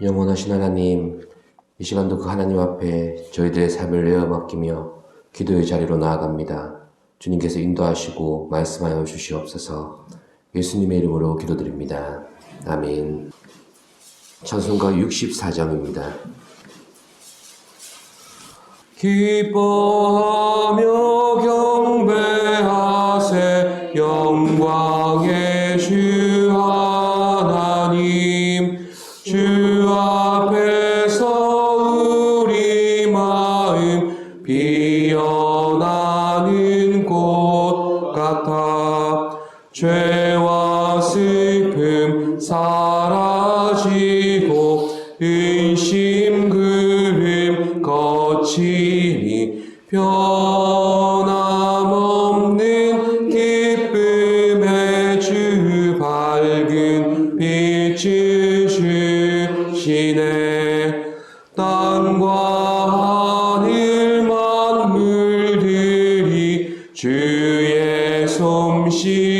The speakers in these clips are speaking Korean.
영원하신 하나님, 이 시간도 그 하나님 앞에 저희들의 삶을 내어 맡기며 기도의 자리로 나아갑니다. 주님께서 인도하시고 말씀하여 주시옵소서 예수님의 이름으로 기도드립니다. 아멘. 찬송가 64장입니다. 기뻐하며 슬픔 사라지고 의심 그름 거치니 변함없는 기쁨의 주 밝은 빛을 주시네. 땅과 하늘 만물들이 주의 솜씨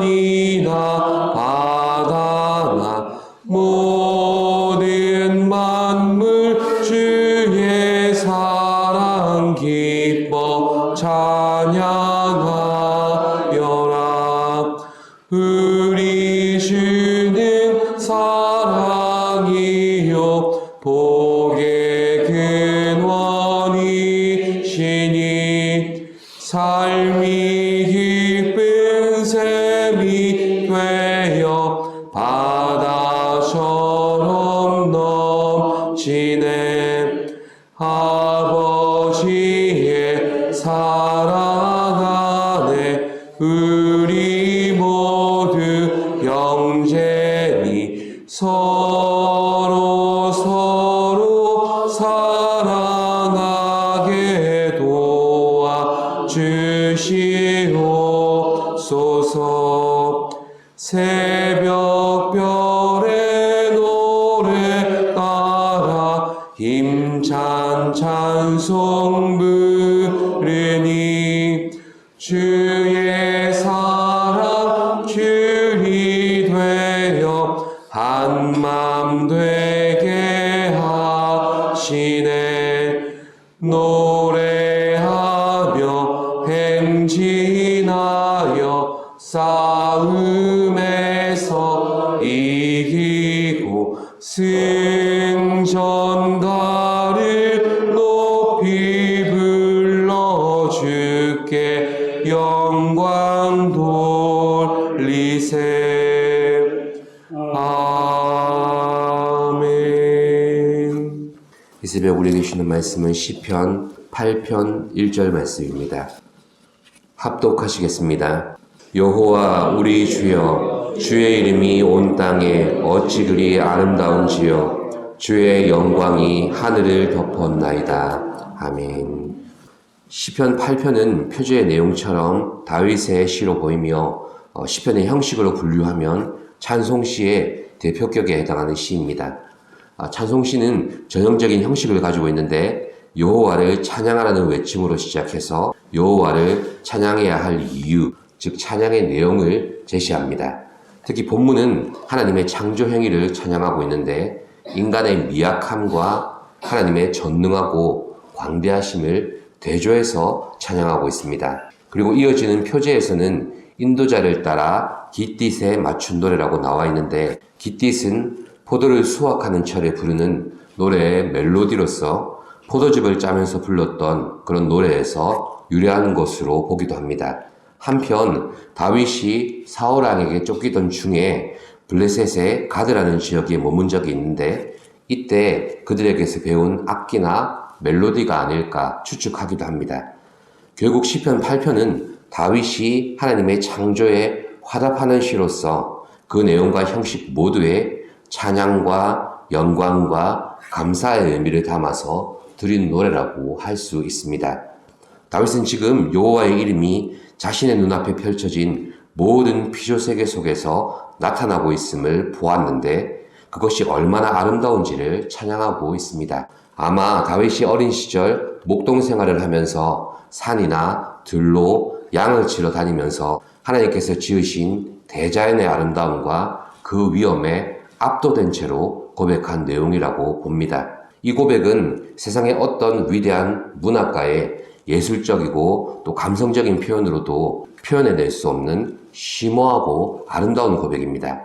들판이나 바다나 모든 만물 주의 사랑 기뻐 찬양하여라. 우리 주는 사랑이요 복의 근원이시니 삶이 서로 새벽 우리에게 주시는 말씀은 시편 8편 1절 말씀입니다. 합독하시겠습니다. 여호와 우리 주여 주의 이름이 온 땅에 어찌 그리 아름다운지요 주의 영광이 하늘을 덮었나이다. 아멘. 시편 8편은 표제의 내용처럼 다윗의 시로 보이며 어, 시편의 형식으로 분류하면 찬송시의 대표격에 해당하는 시입니다. 아, 찬송시는 전형적인 형식을 가지고 있는데 여호와를 찬양하라는 외침으로 시작해서 여호와를 찬양해야 할 이유, 즉 찬양의 내용을 제시합니다. 특히 본문은 하나님의 창조 행위를 찬양하고 있는데 인간의 미약함과 하나님의 전능하고 광대하심을 대조해서 찬양하고 있습니다. 그리고 이어지는 표제에서는 인도자를 따라 깃딧에 맞춘 노래라고 나와 있는데 깃딧은 포도를 수확하는 철에 부르는 노래의 멜로디로서 포도즙을 짜면서 불렀던 그런 노래에서 유래하는 것으로 보기도 합니다. 한편 다윗이 사울 왕에게 쫓기던 중에 블레셋의 가드라는 지역에 머문 적이 있는데 이때 그들에게서 배운 악기나 멜로디가 아닐까 추측하기도 합니다. 결국 시편 8편은 다윗이 하나님의 창조에 화답하는 시로서 그 내용과 형식 모두에 찬양과 영광과 감사의 의미를 담아서 드린 노래라고 할 수 있습니다. 다윗은 지금 여호와의 이름이 자신의 눈앞에 펼쳐진 모든 피조 세계 속에서 나타나고 있음을 보았는데 그것이 얼마나 아름다운지를 찬양하고 있습니다. 아마 다윗이 어린 시절 목동 생활을 하면서 산이나 들로 양을 치러 다니면서 하나님께서 지으신 대자연의 아름다움과 그 위험에 압도된 채로 고백한 내용이라고 봅니다. 이 고백은 세상의 어떤 위대한 문학가의 예술적이고 또 감성적인 표현으로도 표현해낼 수 없는 심오하고 아름다운 고백입니다.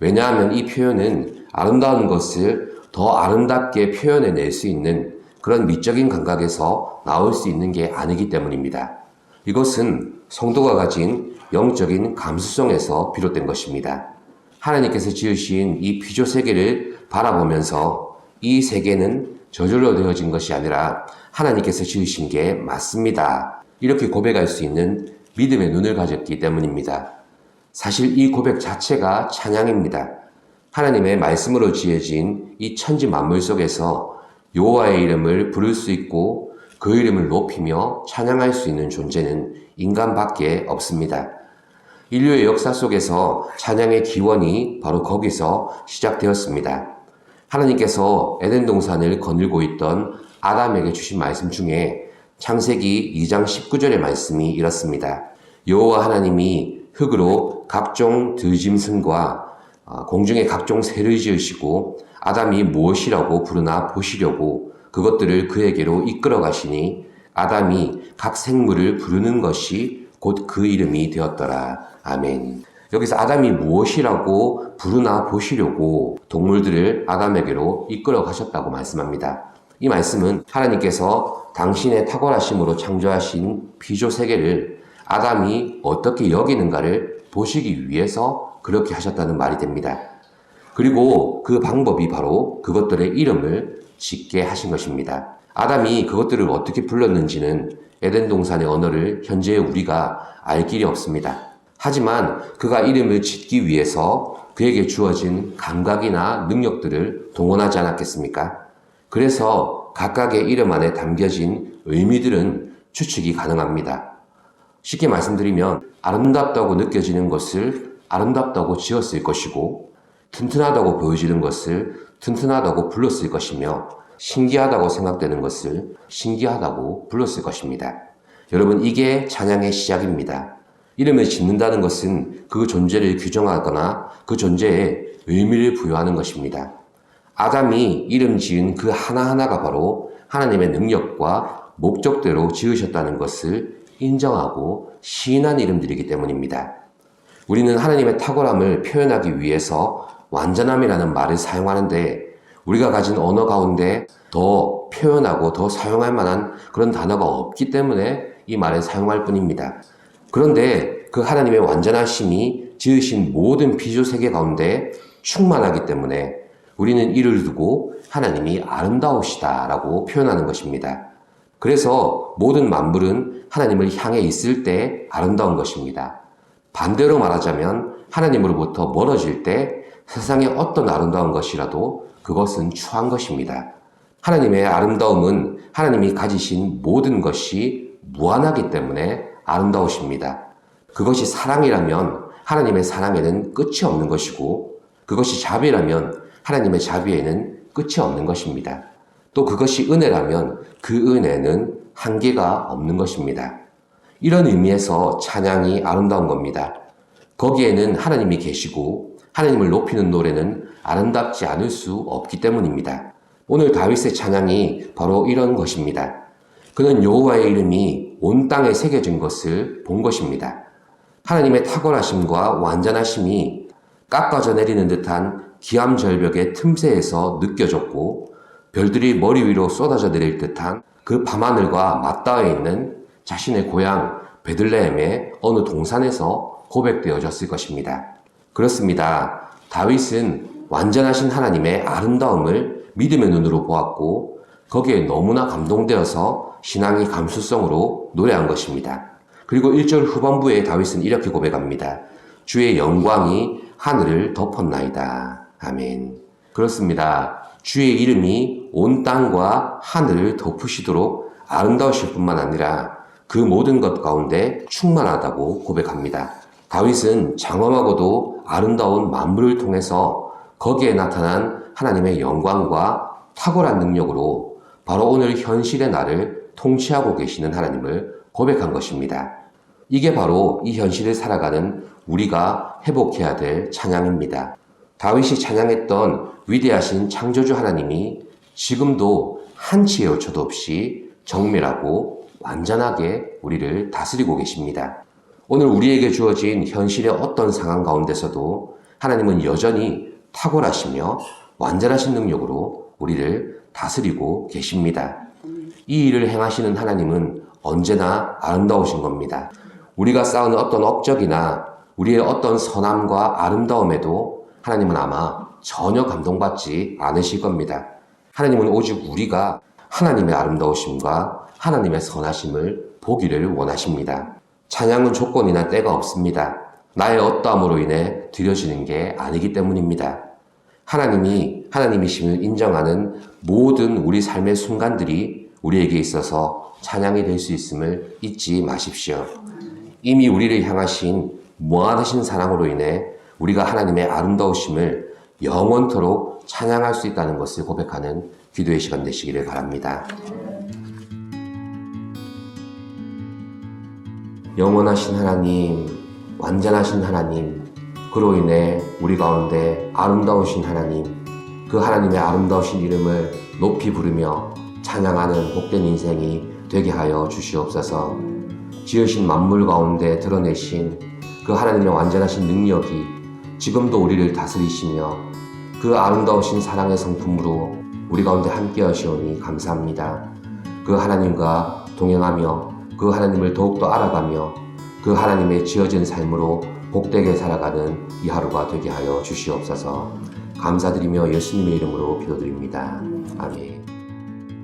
왜냐하면 이 표현은 아름다운 것을 더 아름답게 표현해낼 수 있는 그런 미적인 감각에서 나올 수 있는 게 아니기 때문입니다. 이것은 성도가 가진 영적인 감수성에서 비롯된 것입니다. 하나님께서 지으신 이 피조 세계를 바라보면서 이 세계는 저절로 되어진 것이 아니라 하나님께서 지으신 게 맞습니다. 이렇게 고백할 수 있는 믿음의 눈을 가졌기 때문입니다. 사실 이 고백 자체가 찬양입니다. 하나님의 말씀으로 지어진 이 천지 만물 속에서 여호와의 이름을 부를 수 있고 그 이름을 높이며 찬양할 수 있는 존재는 인간밖에 없습니다. 인류의 역사 속에서 찬양의 기원이 바로 거기서 시작되었습니다. 하나님께서 에덴 동산을 거닐고 있던 아담에게 주신 말씀 중에 창세기 2장 19절의 말씀이 이렇습니다. 여호와 하나님이 흙으로 각종 들짐승과 어, 공중의 각종 새를 지으시고 아담이 무엇이라고 부르나 보시려고 그것들을 그에게로 이끌어 가시니 아담이 각 생물을 부르는 것이 곧 그 이름이 되었더라. 아멘. 여기서 아담이 무엇이라고 부르나 보시려고 동물들을 아담에게로 이끌어 가셨다고 말씀합니다. 이 말씀은 하나님께서 당신의 탁월하심으로 창조하신 피조 세계를 아담이 어떻게 여기는가를 보시기 위해서 그렇게 하셨다는 말이 됩니다. 그리고 그 방법이 바로 그것들의 이름을 짓게 하신 것입니다. 아담이 그것들을 어떻게 불렀는지는 에덴 동산의 언어를 현재 우리가 알 길이 없습니다. 하지만 그가 이름을 짓기 위해서 그에게 주어진 감각이나 능력들을 동원하지 않았겠습니까? 그래서 각각의 이름 안에 담겨진 의미들은 추측이 가능합니다. 쉽게 말씀드리면 아름답다고 느껴지는 것을 아름답다고 지었을 것이고 튼튼하다고 보여지는 것을 튼튼하다고 불렀을 것이며 신기하다고 생각되는 것을 신기하다고 불렀을 것입니다. 여러분 이게 찬양의 시작입니다. 이름을 짓는다는 것은 그 존재를 규정하거나 그 존재에 의미를 부여하는 것입니다. 아담이 이름 지은 그 하나하나가 바로 하나님의 능력과 목적대로 지으셨다는 것을 인정하고 시인한 이름들이기 때문입니다. 우리는 하나님의 탁월함을 표현하기 위해서 완전함이라는 말을 사용하는데 우리가 가진 언어 가운데 더 표현하고 더 사용할 만한 그런 단어가 없기 때문에 이 말을 사용할 뿐입니다. 그런데 그 하나님의 완전하심이 지으신 모든 피조 세계 가운데 충만하기 때문에 우리는 이를 두고 하나님이 아름다우시다라고 표현하는 것입니다. 그래서 모든 만물은 하나님을 향해 있을 때 아름다운 것입니다. 반대로 말하자면 하나님으로부터 멀어질 때 세상의 어떤 아름다운 것이라도 그것은 추한 것입니다. 하나님의 아름다움은 하나님이 가지신 모든 것이 무한하기 때문에 아름다우십니다. 그것이 사랑이라면 하나님의 사랑에는 끝이 없는 것이고 그것이 자비라면 하나님의 자비에는 끝이 없는 것입니다. 또 그것이 은혜라면 그 은혜는 한계가 없는 것입니다. 이런 의미에서 찬양이 아름다운 겁니다. 거기에는 하나님이 계시고 하나님을 높이는 노래는 아름답지 않을 수 없기 때문입니다. 오늘 다윗의 찬양이 바로 이런 것입니다. 그는 여호와의 이름이 온 땅에 새겨진 것을 본 것입니다. 하나님의 탁월하심과 완전하심이 깎아져 내리는 듯한 기암절벽의 틈새에서 느껴졌고 별들이 머리 위로 쏟아져 내릴 듯한 그 밤하늘과 맞닿아 있는 자신의 고향 베들레헴의 어느 동산에서 고백되어졌을 것입니다. 그렇습니다. 다윗은 완전하신 하나님의 아름다움을 믿음의 눈으로 보았고 거기에 너무나 감동되어서 신앙의 감수성으로 노래한 것입니다. 그리고 1절 후반부에 다윗은 이렇게 고백합니다. 주의 영광이 하늘을 덮었나이다. 아멘. 그렇습니다. 주의 이름이 온 땅과 하늘을 덮으시도록 아름다우실 뿐만 아니라 그 모든 것 가운데 충만하다고 고백합니다. 다윗은 장엄하고도 아름다운 만물을 통해서 거기에 나타난 하나님의 영광과 탁월한 능력으로 바로 오늘 현실의 나를 통치하고 계시는 하나님을 고백한 것입니다. 이게 바로 이 현실을 살아가는 우리가 회복해야 될 찬양입니다. 다윗이 찬양했던 위대하신 창조주 하나님이 지금도 한치의 오차도 없이 정밀하고 완전하게 우리를 다스리고 계십니다. 오늘 우리에게 주어진 현실의 어떤 상황 가운데서도 하나님은 여전히 탁월하시며 완전하신 능력으로 우리를 다스리고 계십니다. 이 일을 행하시는 하나님은 언제나 아름다우신 겁니다. 우리가 쌓은 어떤 업적이나 우리의 어떤 선함과 아름다움에도 하나님은 아마 전혀 감동받지 않으실 겁니다. 하나님은 오직 우리가 하나님의 아름다우심과 하나님의 선하심을 보기를 원하십니다. 찬양은 조건이나 때가 없습니다. 나의 어떠함으로 인해 드려지는 게 아니기 때문입니다. 하나님이 하나님이심을 인정하는 모든 우리 삶의 순간들이 우리에게 있어서 찬양이 될 수 있음을 잊지 마십시오. 이미 우리를 향하신 무한하신 사랑으로 인해 우리가 하나님의 아름다우심을 영원토록 찬양할 수 있다는 것을 고백하는 기도의 시간 되시기를 바랍니다. 영원하신 하나님, 완전하신 하나님, 그로 인해 우리 가운데 아름다우신 하나님, 그 하나님의 아름다우신 이름을 높이 부르며 찬양하는 복된 인생이 되게 하여 주시옵소서. 지으신 만물 가운데 드러내신 그 하나님의 완전하신 능력이 지금도 우리를 다스리시며 그 아름다우신 사랑의 성품으로 우리 가운데 함께 하시오니 감사합니다. 그 하나님과 동행하며 그 하나님을 더욱더 알아가며 그 하나님의 지어진 삶으로 복되게 살아가는 이 하루가 되게 하여 주시옵소서 감사드리며 예수님의 이름으로 기도드립니다. 아멘.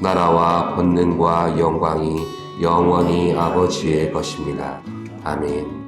나라와 권능과 영광이 영원히 아버지의 것입니다. 아멘.